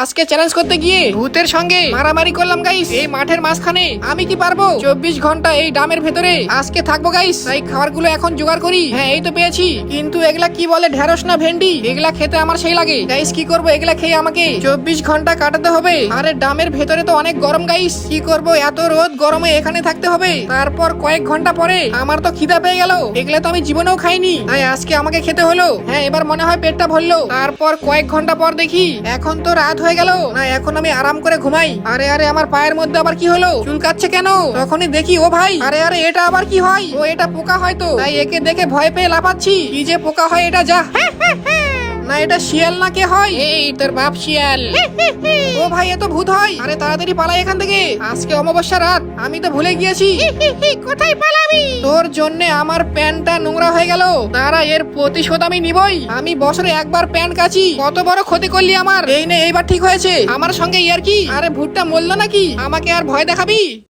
আজকে চ্যালেঞ্জ করতে গিয়ে ভূতের সঙ্গে মারামারি করলাম গাইস এই মাঠের মাঝখানে আমি কি পারব? চব্বিশ ঘণ্টা এই ডামের ভেতরে আজকে থাকব গাইস তাই খাবারগুলো এখন জোগাড় করি। হ্যাঁ এই তো পেয়েছি। কিন্তু এগুলা কি বলে ঢেঁড়স না ভেন্ডি? এগুলা খেতে আমার সেই লাগে। গাইস কি করব? এগুলা খেয়ে আমাকে চব্বিশ ঘণ্টা কাটাতে হবে। আরে ডামের ভেতরে তো অনেক গরম গাইস কি করব? এত রোদ গরমে এখানে থাকতে হবে। তারপর কয়েক ঘণ্টা পরে আমার তো খিদা পেয়ে গেল। এগুলা তো আমি জীবনেও খাইনি। তাই আজকে আমাকে খেতে হলো। হ্যাঁ এবার মনে হয় পেটটা ভরলো। তারপর কয়েক ঘণ্টা পর দেখি, এখন তো রাত হয়ে গেল? না, এখন আমি আরাম করে ঘুমাই। আরে আরে, আমার পায়ের মধ্যে আবার কি হলো? চুলকাচ্ছে কেন? তখনই দেখি, ও ভাই। আরে আরে, এটা আবার কি হয়? ও, এটা পোকা হয়তো তাই একে দেখে ভয় পেয়ে লাফাচ্ছি। কি যে পোকা হয় এটা, যা। না এটা শিয়াল না কে হয়? এই তোর বাপ শিয়াল। ও ভাই এ তো ভূত হয়। আরে তাড়াতাড়ি পালাই এখান থেকে। আজকে অমাবস্যা রাত আমি তো ভুলে গিয়েছি। কোথায় পালাবি? তোর জন্য আমার প্যান্টটা নোংরা হয়ে গেল। তারা এর প্রতিশোধ আমি নিবই। আমি বছরে একবার প্যান্ট কাচি। কত বড় ক্ষতি করলি আমার। এই নে এইবার ঠিক হয়েছে। আমার সঙ্গে ইয়ার কি? আরে ভূতটা মরলো নাকি? আমাকে আর ভয় দেখাবি?